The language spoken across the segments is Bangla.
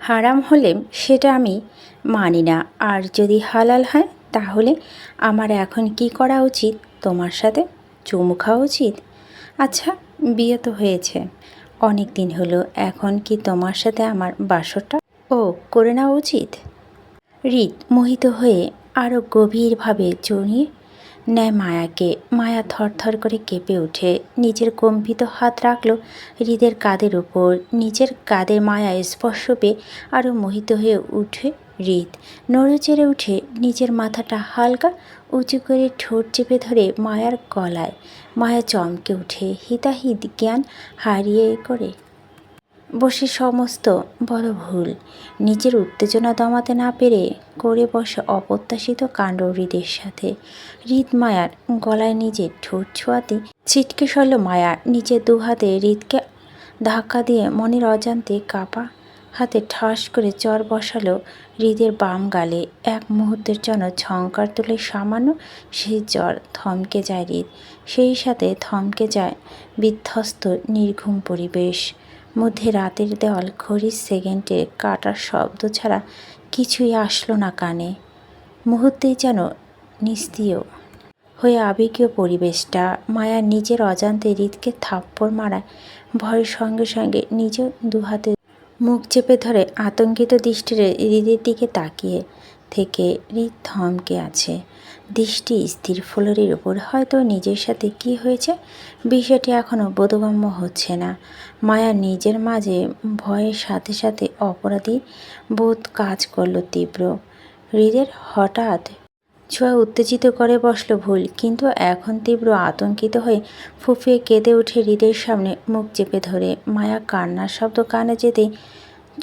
হারাম হলে সেটা আমি মানি না। আর যদি হালাল হয়, তাহলে আমার এখন কি করা উচিত? তোমার সাথে চুমু খাওয়া উচিত? আচ্ছা বিয়ে তো হয়েছে। অনেক দিন হলো, এখন কি তোমার সাথে আমার বাসরটা? ও, করে নেওয়া উচিত? হৃদ মোহিত হয়ে আরও গভীরভাবে জড়িয়ে নেয় মায়াকে, মায়া থরথর করে কেঁপে ওঠে। নিজের কম্পিত হাত রাখল হৃদের কাঁধের উপর। নিজের কাঁধে মায়া স্পর্শ পেয়ে আরও মোহিত হয়ে উঠে হৃদ। নড়ে চেড়ে উঠে নিজের মাথাটা হালকা উঁচু করে ঠোঁট চেপে ধরে মায়ার গলায়। মায়া চমকে উঠে হিতাহিত জ্ঞান হারিয়ে করে। বসে সমস্ত বড় ভুল। নিজের উত্তেজনা দমাতে না পেরে করে বসে অপ্রত্যাশিত কাণ্ড হৃদের সাথে। হৃদ মায়ার গলায় নিজের ঠোঁট ছোঁয়াতে ছিটকে সরল মায়া নিজের দু হাতে হৃদকে ধাক্কা দিয়ে মনের অজান্তে কাপা হাতে ঠাস করে চর বসালো হৃদের বাম গালে। এক মুহূর্তের জন্য ঝঙ্কার তুলে সামান্য সেই জ্বর থমকে যায় হৃদ। সেই সাথে থমকে যায় বিধ্বস্ত, নির্ঘুম পরিবেশ। মধ্যে রাতের দেওয়াল ঘড়ির সেকেন্ডে কাটার শব্দ ছাড়া কিছুই আসলো না কানে। মুহূর্তেই যেন নিস্তীয় হয়ে আবেগীয় পরিবেশটা মায়া নিজের অজান্তে হৃদকে থাপ্পড় মারায়, ভয়ের সঙ্গে সঙ্গে নিজে দুহাতে মুখ চেপে ধরে আতঙ্কিত দৃষ্টিরে হৃদের দিকে তাকিয়ে থেকে হৃদ থমকে আছে। দৃষ্টি স্থির ফ্লোরের উপর। হয়তো নিজের সাথে কি হয়েছে? বিষয়টি এখনও বোধগম্য হচ্ছে না। মায়া নিজের মাঝে ভয়ের সাথে সাথে অপরাধী বোধ কাজ করল তীব্র। হৃদের হঠাৎ ছোঁয়া উত্তেজিত করে বসল ভুল, কিন্তু এখন তীব্র আতঙ্কিত হয়ে ফুফিয়ে কেঁদে উঠে হৃদের সামনে মুখ চেপে ধরে। মায়া কান্নার শব্দ কানে যেতেই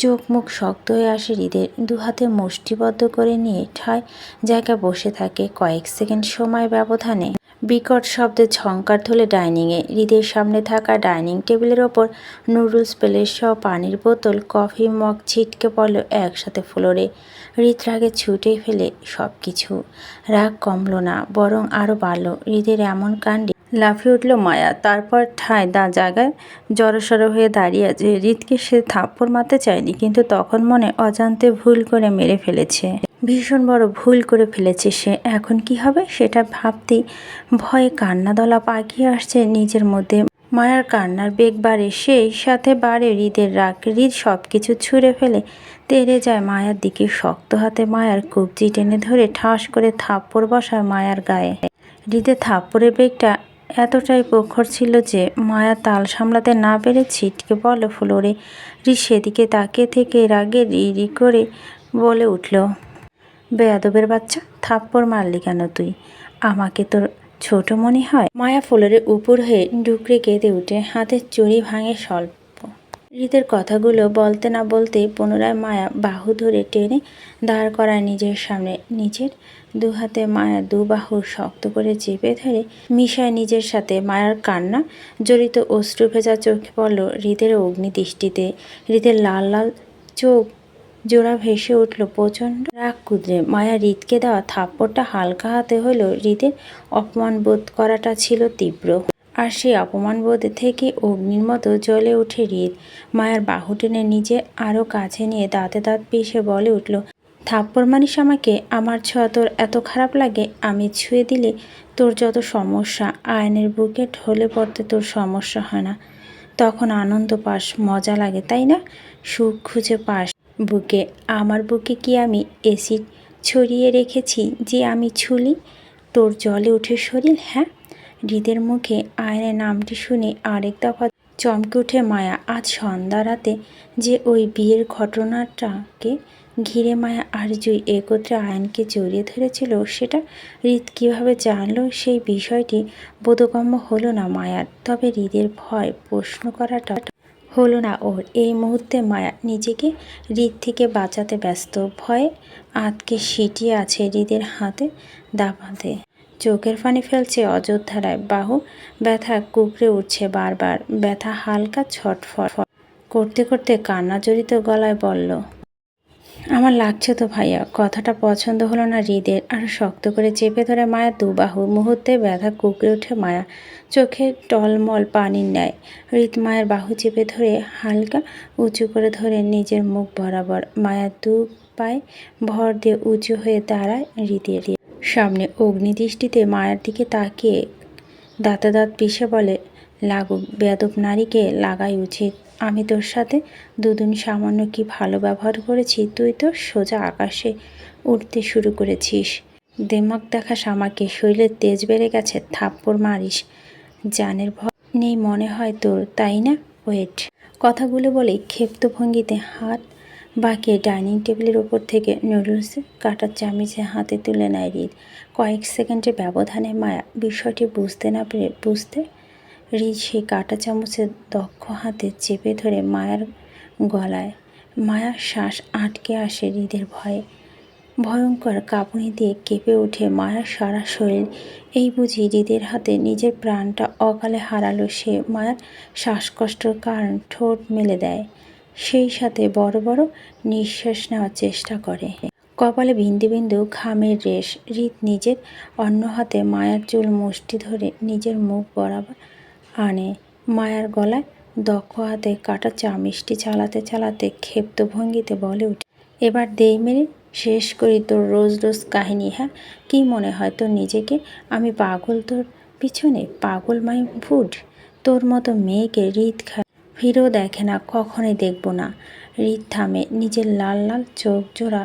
চোখ মুখ শক্ত হয়ে আসে হৃদের। দু হাতে মুষ্টিবদ্ধ করে নিয়ে ঠায় জায়গা বসে থাকে কয়েক সেকেন্ড সময় ব্যবধানে। বিকট শব্দে ঝঙ্কার ধলে ডাইনিংয়ে। হৃদের সামনে থাকা ডাইনিং টেবিলের ওপর নুডলস প্লেট সহ পানির বোতল, কফি মগ ছিটকে পড়ল একসাথে ফ্লোরে। হৃদ রাগে ছুটে ফেলে সব কিছু রাগ কমলো না, বরং আরও বাড়ল। হৃদের এমন কাণ্ডে লাফিয়ে উঠল মায়া। তারপর ঠায় দা জায়গায় জড়সড় হয়ে দাঁড়িয়ে আছে। হৃদকে সে থাপ্পড় মারতে চায়নি, কিন্তু তখন মনে অজান্তে ভুল করে মেরে ফেলেছে। ভীষণ বড় ভুল করে ফেলেছে সে। এখন কি হবে সেটা ভাবতেই ভয়ে কান্না দলা পাকিয়ে আসছে নিজের মধ্যে। মায়ার কান্নার বেগ বাড়ে, সেই সাথে বাড়ে হৃদের রাগ। হৃদ সব কিছু ছুঁড়ে ফেলে তেড়ে যায় মায়ার দিকে। শক্ত হাতে মায়ার কবজি টেনে ধরে ঠাস করে থাপ্পড় বসায় মায়ার গায়ে। হৃদে থাপ্পড়ের বেগটা এতটাই প্রখর ছিল যে মায়া তাল সামলাতে না পেরে ছিটকে বলে ফ্লোরে। রি সেদিকে তাকিয়ে থেকে রাগে রি করে বলে উঠল, বেয়াদবের বাচ্চা, থাপ্পড় মারলি কেন তুই? আমাকে তোর ছোট মনে হয়? মায়া ফ্লোরে উপর হয়ে ডুকরে কেঁদে উঠে, হাতের চুরি ভাঙে স্বল্প হৃদের কথাগুলো বলতে না বলতে পুনরায় মায়া বাহু ধরে টেনে দাঁড় করায় নিজের সামনে। নিজের দু হাতে মায়া দু বাহু শক্ত করে চেপে ধরে মিশায় নিজের সাথে। মায়ার কান্না, জড়িত অশ্রু ভেজা চোখে পড়ল হৃদের অগ্নিদৃষ্টিতে। হৃদের লাল লাল চোখ জোড়া ভেসে উঠল প্রচণ্ড রাগ কুদরে। মায়া হৃদকে দেওয়া থাপ্পড়টা হালকা হাতে হলেও হৃদের অপমান বোধ করাটা ছিল তীব্র। আর সেই অপমানবোধ থেকে অগ্নির মতো জ্বলে উঠে হৃদ। মায়ের বাহু টেনে নিজে আরও কাছে নিয়ে দাঁতে দাঁত পিষে বলে উঠল থাপ্পড় মানিস আমাকে, আমার ছোঁয়া তোর এত খারাপ লাগে, আমি ছুঁয়ে দিলে তোর যত সমস্যা, আয়নের বুকে ঢলে পড়তে তোর সমস্যা হয় না। তখন আনন্দ পাস, মজা লাগে, তাই না? সুখ খুঁজে পাস বুকে, আমার বুকে কি আমি এসিড ছড়িয়ে রেখেছি যে আমি ছুলি? তোর জলে উঠে শরীর হ্যাঁ? হৃদের মুখে আয়নের নামটি শুনে আরেক দফা চমকে উঠে মায়া। আজ সন্ধ্যা রাতে যে ওই বিয়ের ঘটনাটাকে ঘিরে মায়া আর জুই একত্রে আয়নকে জড়িয়ে ধরেছিল, সেটা হৃদ কীভাবে জানলো সেই বিষয়টি বোধগম্য হলো না মায়ার তবে হৃদের ভয় প্রশ্ন করাটা হলো না ওর। এই মুহূর্তে মায়া নিজেকে হৃদ থেকে বাঁচাতে ব্যস্ত। ভয়ে আতকে সিটিয়ে আছে হৃদের হাতে দাবাতে চোখের পানি ফেলছে অযোধ্যারায়। বাহু ব্যথা কুকড়ে উঠছে বারবার। ব্যথা হালকা ছটফট। করতে করতে কান্না জড়িত গলায় বলল, আমার লাগছে তো ভাইয়া। কথাটা পছন্দ হলো না হৃদের। আর শক্ত করে চেপে ধরে মায়া দুবাহু মুহূর্তে ব্যথা কুকড়ে উঠে মায়া। চোখে টলমল পানির নেয় হৃদ মায়ের বাহু চেপে ধরে হালকা উঁচু করে ধরে নিজের মুখ বরাবর। মায়া দু পায়ে ভর দিয়ে উঁচু হয়ে দাঁড়ায় হৃদের। সামনে অগ্নিদৃষ্টিতে মায়ের দিকে তাকিয়ে দাঁতে দাঁত পিষে বলে লাগুক বেয়াদব নারীকে লাগাই উচিত। আমি তোর সাথে দুদিন সামান্য কি ভালো ব্যবহার করেছি? তুই তো সোজা আকাশে উঠতে শুরু করেছিস। দেমাক দেখাস আমাকে, শরীরের তেজ বেড়ে গেছে, থাপ্পড় মারিস। জানের ভয় নেই মনে হয় তোর, তাই না? ওয়েট। কথাগুলো বলে ক্ষেপ্ত ভঙ্গিতে হাত বাঁকিয়ে ডাইনিং টেবিলের ওপর থেকে নুডলস কাটার চামিচে হাতে তুলে নেয় রিদ। কয়েক সেকেন্ডের ব্যবধানে মায়া বিষয়টি বুঝতে না পেরে বুঝতে রিদ সেই কাঁটা চামচের দক্ষ হাতে চেপে ধরে মায়ার গলায়। মায়ার শ্বাস আটকে আসে হৃদের ভয়ে। ভয়ঙ্কর কাঁপুনি দিয়ে কেঁপে ওঠে মায়ার সারা শরীর। এই বুঝি হৃদের হাতে নিজের প্রাণটা অকালে হারালো সে মায়ার শ্বাসকষ্টর কারণ ঠোঁট মেলে দেয়। সেই সাথে বড় বড় নিঃশ্বাস নেওয়ার চেষ্টা করে। কপালে বিন্দু বিন্দু ঘামের রেশ। হৃদ নিজের অন্য হাতে মায়ার চুল মুষ্টি ধরে নিজের মুখ বরাবর আনে। মায়ার গলায় দক্ষ হাতে কাটা চা মিষ্টি চালাতে চালাতে ক্ষেপ্ত ভঙ্গিতে বলে উঠে এবার দেই মেরে শেষ করি তোর রোজ রোজ কাহিনী হ্যাঁ? কি মনে হয় তোর নিজেকে? আমি পাগল তোর পিছনে, পাগল মাই ফুড তোর মতো মেয়েকে হৃদ খায় ফিরেও দেখে না, কখনোই দেখব না। হৃদ থামে, নিজের লাল লাল চোখ জোড়া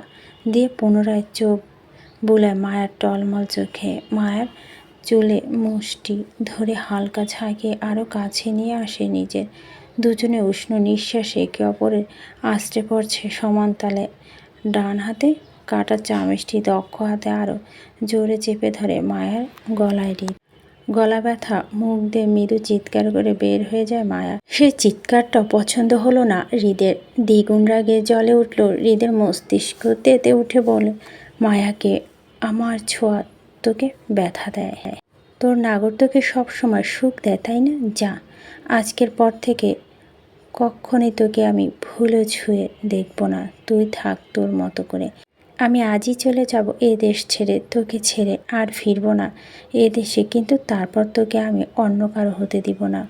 দিয়ে পুনরায় চোখ বুলায় মায়ের টলমল চোখে। মায়ের চুলে মুষ্টি ধরে হালকা ঝাঁকে আরও কাছে নিয়ে আসে নিজের। দুজনে উষ্ণ নিঃশ্বাসে একে অপরের আষ্টে পড়ছে সমান তালে। ডান হাতে কাটা চামিচটি দক্ষ হাতে আরও জোরে চেপে ধরে মায়ের গলায় রিত গলা ব্যথা, মুখ দিয়ে মৃদু চিৎকার করে বের হয়ে যায় মায়া। সে চিৎকারটা পছন্দ হলো না হৃদের। দ্বিগুণ রাগে জলে উঠল হৃদের মস্তিষ্ক। তেতে উঠে বলে, মায়াকে, আমার ছোঁয়া তোকে ব্যথা দেয় হ্যাঁ। তোর নাগর তোকে সবসময় সুখ দেয়, তাই না? যা, আজকের পর থেকে কখনই তোকে আমি ভুলে ছুঁয়ে দেখব না। তুই থাক তোর মতো করে। আমি আজই চলে যাব এ দেশ ছেড়ে, তোকে ছেড়ে আর ফিরব না। এ দেশে কিন্তু তারপর তোকে আমি অন্য কারও হতে দিব না।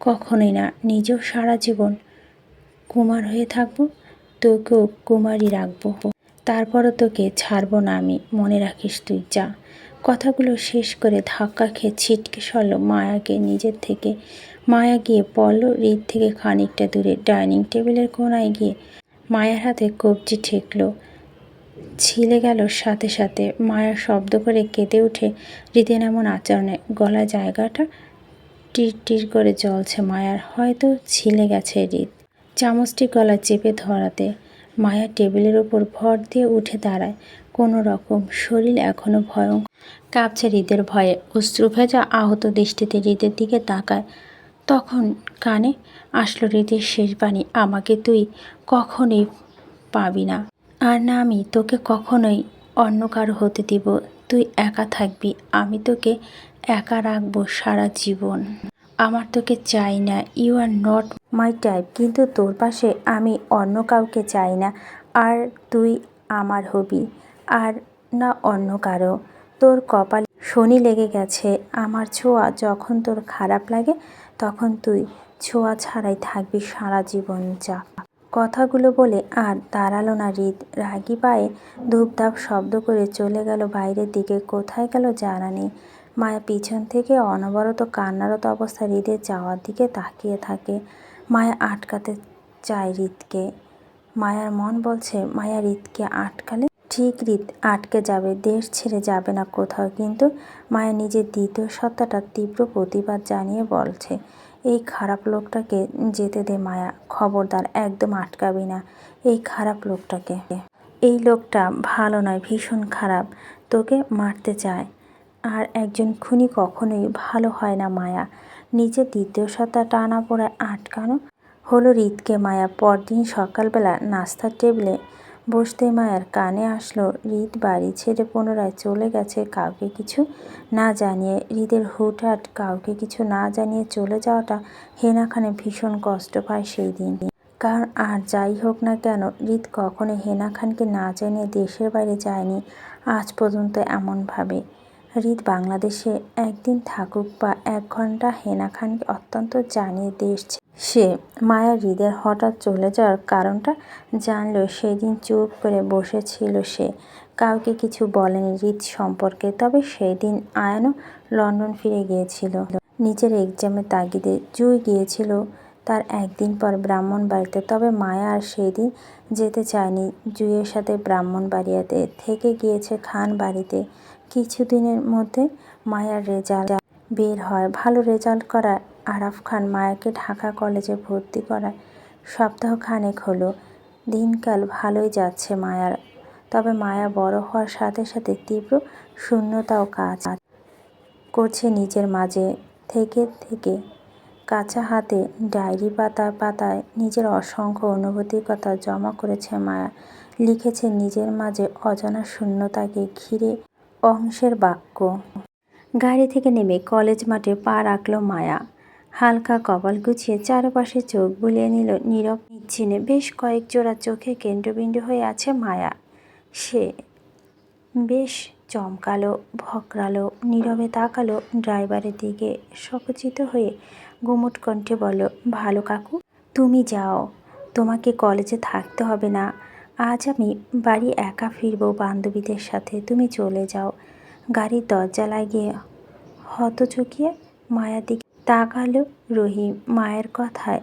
কখনোই না, নিজেও সারা জীবন কুমার হয়ে থাকব, তোকেও কুমারই রাখব। তারপরও তোকে ছাড়বো না আমি, মনে রাখিস তুই, যা। কথাগুলো শেষ করে ধাক্কা খেয়ে ছিটকে সরল মায়াকে নিজের থেকে। মায়া গিয়ে পড়ল হৃদ থেকে খানিকটা দূরে, ডাইনিং টেবিলের কোনায় গিয়ে। মায়ের হাতে কবজি ঠেকলো। ছিলে গেল সাথে সাথে। মায়া শব্দ করে কেঁদে উঠে হৃদের এমন আচরণে গলা জায়গাটা টির করে জ্বলছে মায়ার। হয়তো ছিলে গেছে হৃদ। চামচটি গলা চেপে ধরাতে মায়া টেবিলের ওপর ভর দিয়ে উঠে দাঁড়ায়। কোনো রকম শরীর এখনও ভয়ঙ্কর। কাঁপছে হৃদের ভয়ে। অশ্রু ভেজা আহত দৃষ্টিতে হৃদের দিকে তাকায়। তখন কানে আসলো হৃদের শেষ বাণী, আমাকে তুই কখনোই পাবি না। আর না, আমি তোকে কখনোই অন্য কারও হতে দিব। তুই একা থাকবি, আমি তোকে একা রাখব সারা জীবন। আমার তোকে চাই না you are not my type কিন্তু তোর পাশে আমি অন্য কাউকে চাই না, আর তুই আমার হবি, আর না অন্য কারও। তোর কপাল শনি লেগে গেছে, আমার ছোঁয়া যখন তোর খারাপ লাগে, তখন তুই ছোঁয়া ছাড়াই থাকবি সারা জীবন, যা। কথাগুলো বলে আর দাঁড়াল না হৃদ। রাগি পায়ে ধূপধাপ শব্দ করে চলে গেল বাইরের দিকে। কোথায় গেল জানা নেই। মায়া পিছন থেকে অনবরত কান্নারত অবস্থায় হৃদের যাওয়ার দিকে তাকিয়ে থাকে। মায়া আটকাতে চায় হৃদকে। মায়ার মন বলছে, মায়া হৃদকে আটকালে? ঠিক রীত আটকে যাবে। দেশ ছেড়ে যাবে না কোথাও। কিন্তু মায়া নিজের দ্বিতীয় সত্তাটা তীব্র প্রতিবাদ জানিয়ে বলছে এই খারাপ লোকটাকে যেতে দে মায়া, খবরদার, একদম আটকাবি না। এই খারাপ লোকটাকে। এই লোকটা ভালো নয়, ভীষণ খারাপ। তোকে মারতে চায়। আর একজন খুনি কখনোই ভালো হয় না মায়া। নিজের দ্বিতীয় সত্তা টানা পড়ে আটকানো হলো রিতকে মায়া। পরদিন সকালবেলা নাস্তার টেবিলে বসতে মায়ের কানে আসলো, হৃদ বাড়ি ছেড়ে পুনরায় চলে গেছে কাউকে কিছু না জানিয়ে। হৃদের হুটহাট কাউকে কিছু না জানিয়ে চলে যাওয়াটা হেনা খানে ভীষণ কষ্ট পায় সেই দিন। কারণ আর যাই হোক না কেন রিত কখনো হেনা খানকে না জানিয়ে দেশের বাইরে যায়নি আজ পর্যন্ত এমনভাবে। রিত বাংলাদেশে একদিন থাকুক বা এক ঘণ্টা হেনা খানকে অত্যন্ত জানিয়ে দেশ সে মায়ার হৃদের হঠাৎ চলে যাওয়ার কারণটা জানলেও সেদিন চুপ করে বসেছিল সে। কাউকে কিছু বলেনি রিত সম্পর্কে, তবে সেদিন আয়ানও লন্ডন ফিরে গিয়েছিল। নিজের এক্সামের তাগিদে জুই গিয়েছিল তার একদিন পর ব্রাহ্মণ বাড়িতে, তবে মায়া আর সেদিন যেতে চায়নি। জুইয়ের সাথে ব্রাহ্মণবাড়িয়াতে থেকে গিয়েছে খান বাড়িতে। কিছুদিনের মধ্যে মায়ার রেজাল্ট বের হয়। ভালো রেজাল্ট করায় আরাফ খান মায়াকে ঢাকা কলেজে ভর্তি করায় সপ্তাহ খানেক হলো। দিনকাল ভালোই যাচ্ছে মায়ার, তবে মায়া বড় হওয়ার সাথে সাথে তীব্র শূন্যতাও কাজ করছে নিজের মাঝে। থেকে থেকে কাঁচা হাতে ডায়েরি পাতা পাতায় নিজের অসংখ্য অনুভূতির কথা জমা করেছে মায়া। লিখেছে, নিজের মাঝে অজানা শূন্যতাকে ঘিরে অংশের বাক্য। গাড়ি থেকে নেমে কলেজ মাঠে পা রাখল মায়া। হালকা কপাল গুছিয়ে চারপাশে চোখ বুলিয়ে নিল নীরব নিচ্ছিনে বেশ কয়েক জোড়া চোখে কেন্দ্রবিন্দু হয়ে আছে মায়া। সে বেশ চমকালো, ভকরালো, নীরবে তাকালো ড্রাইভারের দিকে সকুচিত হয়ে গুমুট কণ্ঠে বলল, ভালো কাকু, তুমি যাও। তোমাকে কলেজে থাকতে হবে না। আজ আমি বাড়ি একা ফিরবো বান্ধবীদের সাথে। তুমি চলে যাও। গাড়ির দরজা লাগিয়ে হতচকিয়ে মায়ার দিকে তাকালো রহিম মায়ের কথায়।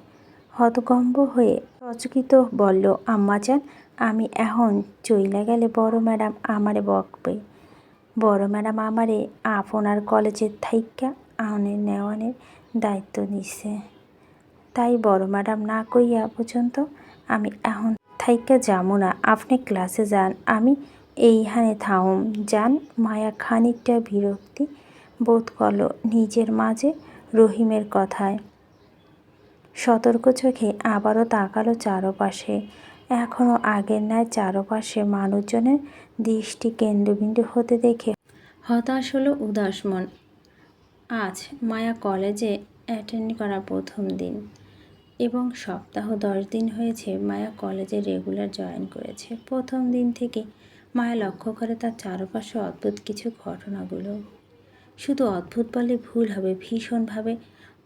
হতকম্ব হয়ে সচকিত বলল আম্মাজান আমি এখন চইলা গেলে বড় ম্যাডাম আমারে বকবে। বড় ম্যাডাম আমারে আপনার কলেজের থাইকা আনের নেওয়ানের দায়িত্ব নিছে। তাই বড় ম্যাডাম না কইয়া পর্যন্ত আমি এখন থাইকা যাব না। আপনি ক্লাসে যান, আমি এইখানে থাউম যান মায়া খানিকটা বিরক্তি বোধ করল, নিজের মাঝে রহিমের কথায়। সতর্ক চোখে আবারও তাকালো চারপাশে। এখনও আগের ন্যায় চারপাশে মানুষজনের দৃষ্টি কেন্দ্রবিন্দু হতে দেখে হতাশ হলো উদাস মন। আজ মায়া কলেজে অ্যাটেন্ড করা প্রথম দিন এবং সপ্তাহ দশ দিন হয়েছে মায়া কলেজে রেগুলার জয়েন করেছে। প্রথম দিন থেকে মায়া লক্ষ্য করে তার চারপাশে অদ্ভুত কিছু ঘটনাগুলো। শুধু অদ্ভুত বলে ভুল হবে, ভীষণভাবে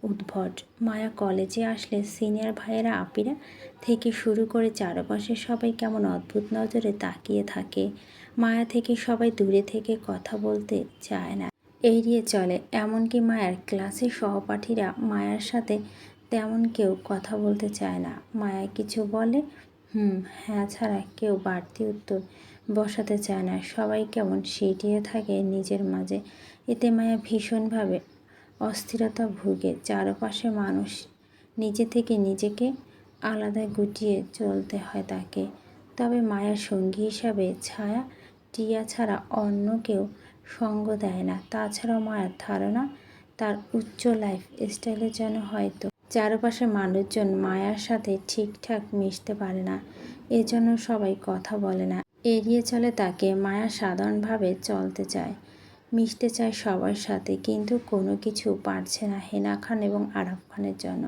উদ্ভট। মায়া কলেজে আসলে সিনিয়র ভাইয়েরা আপিরা থেকে শুরু করে চারপাশে সবাই কেমন অদ্ভুত নজরে তাকিয়ে থাকে। মায়া থেকে সবাই দূরে থেকে কথা বলতে চায় না। এড়িয়ে চলে। এমনকি মায়ার ক্লাসের সহপাঠীরা মায়ার সাথে তেমন কেউ কথা বলতে চায় না। মায়া কিছু বলে, হুম হ্যাঁ ছাড়া কেউ বাড়তি উত্তর বসাতে চায় না। সবাই কেমন সিটিয়ে থাকে নিজের মাঝে। এতে মায়া ভীষণভাবে অস্থিরতা ভুগে। চারপাশে মানুষ নিজে থেকে নিজেকে আলাদা গুটিয়ে চলতে হয় তাকে। তবে মায়ার সঙ্গী হিসাবে ছায়া, টিয়া ছাড়া অন্য কেউ সঙ্গ দেয় না। তাছাড়াও মায়ার ধারণা তার উচ্চ লাইফ স্টাইলের জন্য হয়তো চারপাশে মানুষজন মায়ার সাথে ঠিকঠাক মিশতে পারে না এজন্য সবাই কথা বলে না। এড়িয়ে চলে তাকে মায়া সাধারণভাবে চলতে চায়। মিশতে চায় সবার সাথে, কিন্তু কোনো কিছু পারছে না হেনা খান এবং আরাফ খানের জন্য।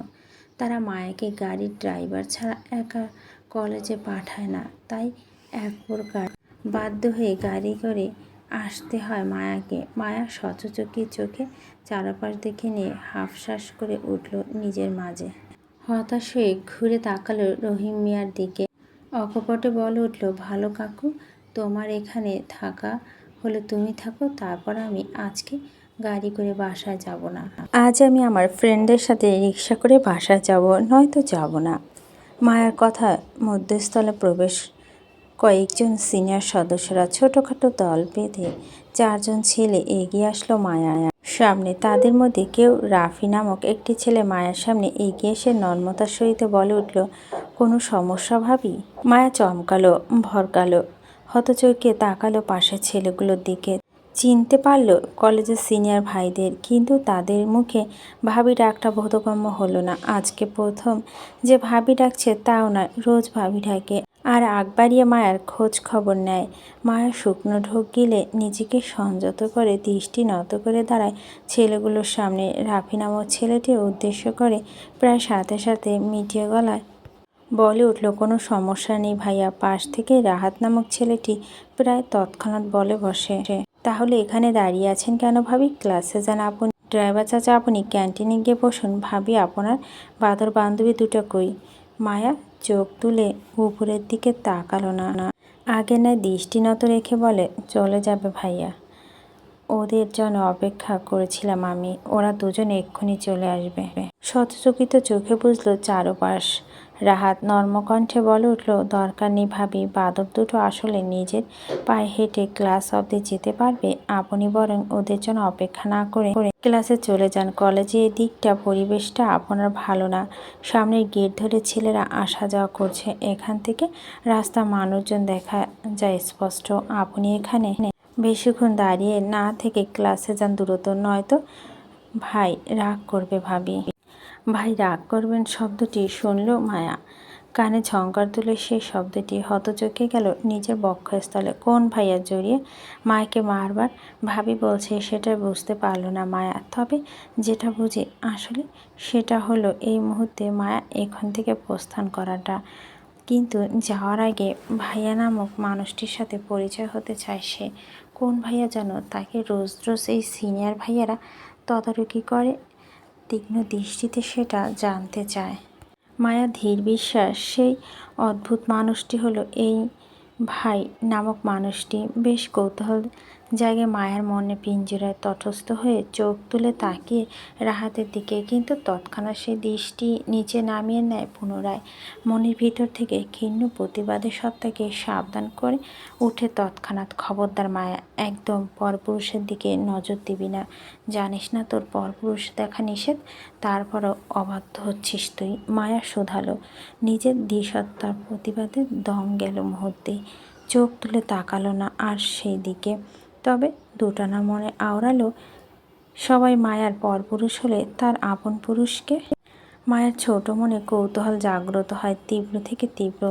তারা মায়াকে গাড়ির ড্রাইভার ছাড়া একা কলেজে পাঠায় না, তাই এক প্রকার বাধ্য হয়ে গাড়ি করে আসতে হয় মায়াকে। মায়া সচচকি চোখে চারপাশ দেখে নিয়ে হাফশ্বাস করে উঠল নিজের মাঝে। হতাশ হয়ে ঘুরে তাকালো রহিম মিয়ার দিকে। অকপটে বলে উঠল, ভালো কাকু, তোমার এখানে থাকা হলে তুমি থাকো, তারপর আমি আজকে গাড়ি করে বাসায় যাব না। আজ আমি আমার ফ্রেন্ডের সাথে রিক্সা করে বাসায় যাব, নয়তো যাব না। মায়ার কথা মধ্যস্থলে প্রবেশ কয়েকজন সিনিয়র সদস্যরা ছোটোখাটো দল বেঁধে চারজন ছেলে এগিয়ে আসলো মায়া সামনে। তাদের মধ্যে কেউ রাফি নামক একটি ছেলে মায়ার সামনে এগিয়ে এসে নর্মতার সহিত বলে উঠল, কোনো সমস্যা ভাবি? মায়া চমকালো, ভরকালো হতচকিয়ে তাকালো পাশের ছেলেগুলোর দিকে। চিনতে পারল কলেজের সিনিয়র ভাইদের, কিন্তু তাদের মুখে ভাবি ডাকটা বোধগম্য হলো না। আজকে প্রথম যে ভাবি ডাকছে তাও না রোজ ভাবি ডাকে। আর আকবারিয়া মায়ার খোঁজ খবর নেয়। মায়া শুকনো ঢোক গিলে নিজেকে সংযত করে, দৃষ্টি নত করে দাঁড়ায় ছেলেগুলোর সামনে। রাফি নামক ছেলেটির উদ্দেশ্য করে প্রায় সাথে সাথে মিটিয়ে গলায় বলে উঠল, কোনো সমস্যা নেই ভাইয়া। পাশ থেকে রাহাত নামক ছেলেটি প্রায় তৎক্ষণাৎ বলে বসে। তাহলে এখানে দাঁড়িয়ে আছেন কেন ভাবি? ক্লাসে যান আপনি। ড্রাইভার চাচা, আপনি ক্যান্টিনে গিয়ে বসুন। ভাবি, আপনার বাদর বান্ধবী দুটো কই? মায়া চোখ তুলে উপরের দিকে তাকালো না। না আগে নয় দৃষ্টি নত রেখে বলে, চলে যাবে ভাইয়া। ওদের জন্য অপেক্ষা করেছিলাম আমি। ওরা দুজন এক্ষুনি চলে আসবে। শতচকিত চোখে বুঝলো চারোপাশ। রাহাত নর্মকণ্ঠে বলে উঠল, দরকার নেই ভাবি বাদর দুটো আসলে নিজের পায়ে হেঁটে ক্লাস অবধি যেতে পারবে। আপনি বরং ওদের জন্য অপেক্ষা না করে ক্লাসে চলে যান। কলেজে এই দিকটা, পরিবেশটা আপনার ভালো না। সামনের গেট ধরে ছেলেরা আসা যাওয়া করছে। এখান থেকে রাস্তা মানুষজন দেখা যায় স্পষ্ট। আপনি এখানে বেশিক্ষণ দাঁড়িয়ে না থেকে ক্লাসে যান দ্রুত। নয়তো ভাই রাগ করবে ভাবি। ভাই রাগ করবেন শব্দটি শুনল মায়া। কানে ঝঙ্কার তুলে সেই শব্দটি হতচকে গেল নিজের বক্ষস্থলে। কোন ভাইয়া জড়িয়ে মায়াকে মারবার ভাবি বলছে, সেটা বুঝতে পারল না মায়া। তবে যেটা বুঝে, আসলে সেটা হলো এই মুহূর্তে মায়া এখান থেকে প্রস্থান করাটা। কিন্তু যাওয়ার আগে ভাইয়া নামক মানুষটির সাথে পরিচয় হতে চায় সে। কোন ভাইয়া যেন তাকে রোজ রোজ এই সিনিয়র ভাইয়ারা তদারকি করে তীক্ষ্ণ দৃষ্টিতে সেটা জানতে চায়। মায়া ধীর বিশ্বাস, সেই অদ্ভুত মানুষটি হলো এই ভাই নামক মানুষটি। বেশ কৌতূহল জায়গায় মায়ের মনে পিঞ্জরায় তটস্থ হয়ে চোখ তুলে তাকিয়ে রাহাতের দিকে, কিন্তু তৎক্ষণাৎ সেই দৃষ্টি নিচে নামিয়ে নেয় পুনরায়। মনের ভিতর থেকে ক্ষীণ প্রতিবাদের সত্তাকে সাবধান করে উঠে তৎক্ষণাৎ খবরদার মায়া, একদম পরপুরুষের দিকে নজর দিবি না। জানিস না তোর পরপুরুষ দেখা নিষেধ? তারপরও অবাধ্য হচ্ছিস তুই। মায়া শোধালো। নিজের দ্বিসত্তার প্রতিবাদে দম গেল মুহূর্তে চোখ তুলে তাকালো না আর সেই দিকে। তবে দুটানা মনে আওড়ালো, সবাই মায়ার পরপুরুষ হলে তার আপন পুরুষকে। মায়ের ছোট মনে কৌতূহল জাগ্রত হয়, তীব্র থেকে তীব্র।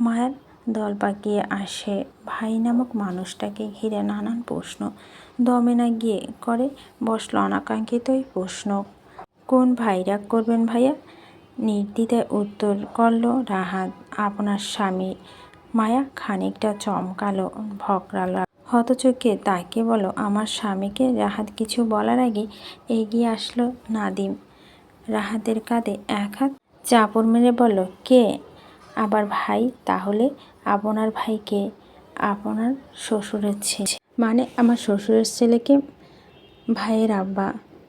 মায়ের দল পাকিয়ে আসে ভাই নামক মানুষটাকে ঘিরে নানান প্রশ্ন। দমে না গিয়ে করে বসল অনাকাঙ্ক্ষিত প্রশ্ন। কোন ভাই রাগ করবেন ভাইয়া? নির্দ্বিধায় উত্তর করল রাহাত, আপনার স্বামী। মায়া খানিকটা চমকালো, ভকরালো। হতচোখে তাকে বলো আমার স্বামীকে রাহাত কিছু বলার আগে এগিয়ে আসলো নাদিম। রাহাতের কাঁধে এক হাত চাপড় মেরে বলল, কে? আবার ভাই? তাহলে আপনার ভাইকে আপনার শ্বশুরের ছেলে। মানে আমার শ্বশুরের ছেলেকে ভাইয়ের আব্বা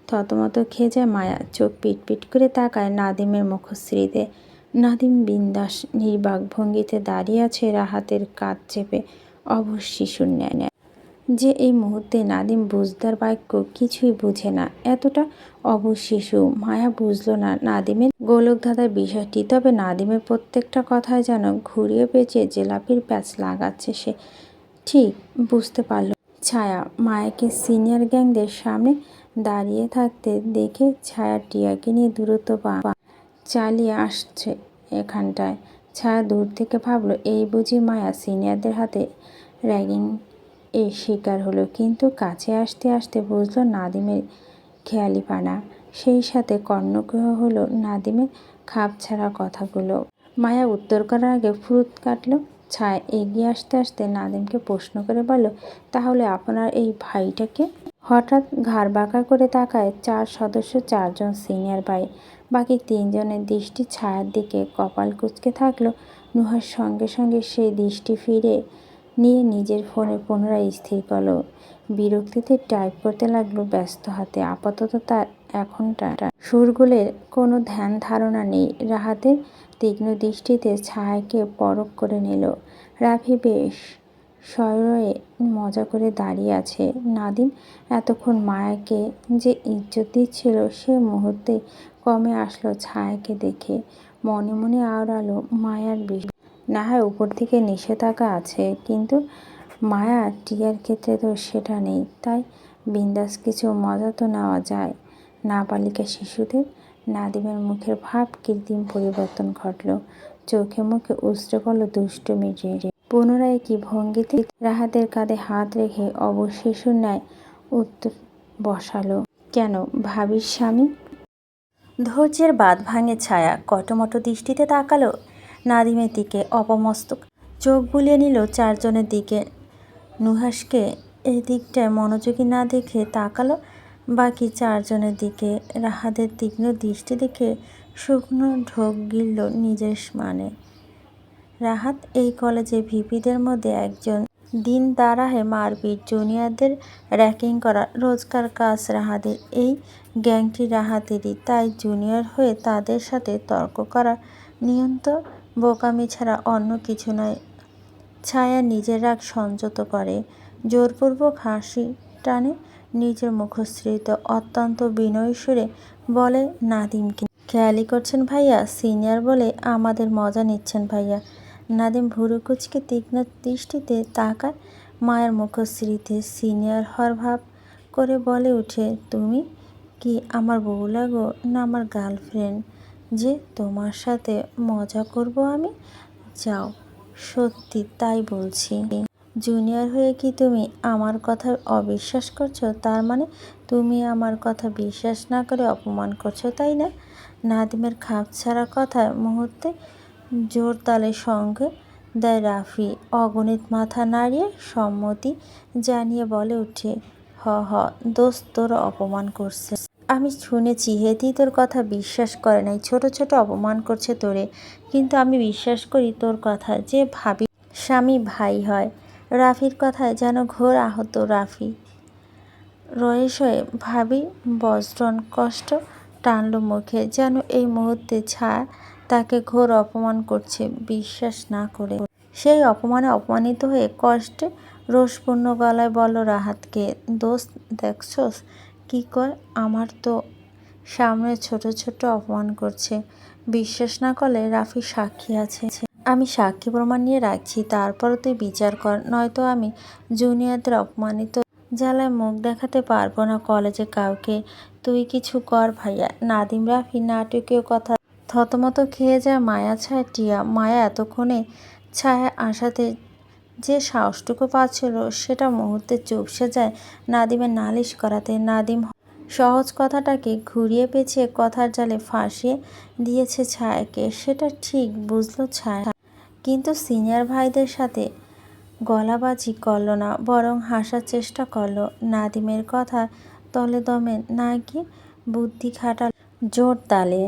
থতমত খেয়ে যায় মায়া। চোখ পিট পিট করে তাকায় নাদিমের মুখশ্রীতে। নাদিম বিন্দাস নির্বাক ভঙ্গিতে দাঁড়িয়ে আছে রাহাতের কাঁধ চেপে অবশ শিশুর ন্যায় যে এই মুহূর্তে নাদিম বুঝদার বাক্য কিছুই বুঝে না। এতটা অবশ শিশু মায়া বুঝলো না নাদিমের গোলক ধাঁধার বিষয়টি। তবে নাদিমের প্রত্যেকটা কথায় যেন ঘুরিয়ে পেঁচে জেলাপির প্যাচ লাগাচ্ছে সে। ঠিক, বুঝতে পারল। ছায়া, মায়াকে সিনিয়র গ্যাংদের সামনে দাঁড়িয়ে থাকতে দেখে ছায়া টিয়াকে নিয়ে দূরত্ব পা চালিয়ে আসছে এখানটায়। ছায়া দূর থেকে ভাবলো, এই বুঝি মায়া সিনিয়রদের হাতে র্যাগিং এ শিকার হলো। কিন্তু কাছে আসতে আসতে বুঝলো নাদিমের খেয়ালিপানা। সেই সাথে কর্ণকুহ হলো নাদিমের খাপ ছাড়া কথাগুলো। মায়া উত্তর করার আগে ফ্রুত কাটলো, ছায়া, এগিয়ে আসতে আসতে নাদিমকে প্রশ্ন করে বলল তাহলে আপনার এই ভাইটাকে? হঠাৎ ঘাড় বাঁকা করে তাকায় চার সদস্য, চারজন সিনিয়র ভাই। বাকি তিনজনের দৃষ্টি ছায়ার দিকে কপাল কুচকে থাকল। নুহার সঙ্গে সঙ্গে সেই দৃষ্টি ফিরে নিয়ে নিজের ফোনে পুনরায় স্থির করল। বিরক্তিতে টাইপ করতে লাগল ব্যস্ত হাতে। আপাতত তার এখনটা সুরগুলের কোনো ধ্যান ধারণা নেই। রাহাতের তীক্ষ্ণ দৃষ্টিতে ছায়াকে পরক করে নিল। রাফি বেশ সয়য়ে মজা করে দাঁড়িয়ে আছে। নাদিম এতক্ষণ মায়াকে যে ইজ্জত দিচ্ছিল সে মুহূর্তে কমে আসলো ছায়াকে দেখে। মনে মনে আওড়ালো মায়ার বিষয়। না হয় উপর থেকে নিষেধাজ্ঞা আছে, কিন্তু মায়া টিয়ার ক্ষেত্রে তো সেটা নেই। তাই বিন্দাস কিছু মজা তো নেওয়া যায়। নাবালিকা শিশুদের নাদিমের মুখের ভাব কৃত্রিম পরিবর্তন ঘটল। চোখে মুখে উস্ত্রে পড়ল দুষ্ট মিটিয়ে পুনরায় কি ভঙ্গিতে রাহাতের কাঁধে হাত রেখে অবশিশুর ন্যায় উত্তর বসালো। কেন, ভাবির স্বামী? ধৈর্যের বাদ ভাঙে ছায়া কটমট দৃষ্টিতে তাকালো। নাদিমের দিকে অপমস্তক। চোখ বুলিয়ে নিল চারজনের দিকে। নুহাসকে এই দিকটায় মনোযোগী না দেখে তাকালো। বাকি চারজনের দিকে রাহাদের তীক্ষ্ণ দৃষ্টি দেখে শুকনো ঢোক গিলল নিজের মানে রাহাত এই কলেজে ভিপিদের মধ্যে একজন দিন দাঁড়াহে মারপিট জুনিয়রদের র্যাকিং করা রোজকার কাজ রাহাদের। এই গ্যাংটি রাহাতেরই তাই জুনিয়র হয়ে তাদের সাথে তর্ক করা নিয়ন্ত বোকামি ছাড়া অন্য কিছু নয়। ছায়া নিজের রাগ সংযত করে, জোরপূর্বক হাসি টানে, নিজের মুখশ্রীত অত্যন্ত বিনয় সুরে বলে নাদিমকে খেয়ালি করছেন ভাইয়া? সিনিয়র বলে আমাদের মজা নিচ্ছেন ভাইয়া। নাদিম ভুরু কুচকে তীক্ষ্ণ দৃষ্টিতে তাকায়, মায়ের মুখশ্রীতে সিনিয়র হওয়ার ভাব করে বলে উঠে, তুমি কি আমার বউ লাগো না আমার গার্লফ্রেন্ড? যে তোমার সাথে মজা করব আমি? যাও, সত্যি তাই বলছি। জুনিয়র হয়ে কি তুমি আমার কথা অবিশ্বাস করছ? তার মানে তুমি আমার কথা বিশ্বাস না করে অপমান করছ, তাই না? নাদিমের খাপ ছাড়া কথায় মুহূর্তে জোর তালে সঙ্গে দেয় রাফি। অগণিত মাথা নাড়িয়ে সম্মতি জানিয়ে বলে উঠে, হ হ, দোস্ত, তোর অপমান করছে। আমি শুনেছি হেতি তোর কথা বিশ্বাস করে নাই। ছোট ছোট অপমান করছে তোরে। কিন্তু আমি বিশ্বাস করি তোর কথা যে ভাবি স্বামী ভাই হয়। রাফির কথায় যেন ঘোর আহত রাফি। রয়েস হয়ে ভাবি বজ্রন কষ্ট টানল মুখে, যেন এই মুহূর্তে ছায়া তাকে ঘোর অপমান করছে, বিশ্বাস না করে। সেই অপমানে অপমানিত হয়ে কষ্টে রোষপূর্ণ গলায় বলল, রাহাতকে দোস্ত দেখছস? কি কয় আমার তো সামনে ছোট ছোট অপমান করছে। বিশ্বাস না করলে রাফি সাক্ষী আছে। আমি সাক্ষী প্রমাণ নিয়ে রাখছি, তারপরও তুই বিচার কর, নয়তো আমি জুনিয়রদের অপমানিত জ্বালায় মুখ দেখাতে পারব না কলেজে কাউকে। তুই কিছু কর ভাইয়া। নাদিম, রাফি নাটকীয় কথা থতমত খেয়ে যায় মায়া ছায়া, টিয়া। মায়া এতক্ষণে ছায়া আসাতে যে সাহসটুকু পাচ্ছিল, সেটা মুহূর্তে চুপসে যায় নাদিমের নালিশ করাতে। নাদিম সহজ কথাটাকে ঘুরিয়ে পেঁচিয়ে কথার জালে ফাঁসিয়ে দিয়েছে ছায়াকে। সেটা ঠিক বুঝলো ছায়া। কিন্তু সিনিয়র ভাইদের সাথে গলাবাজি করল না, বরং হাসার চেষ্টা করল। নাদিমের কথা তলে দমে না গিয়ে বুদ্ধি খাটাল জোর তালে।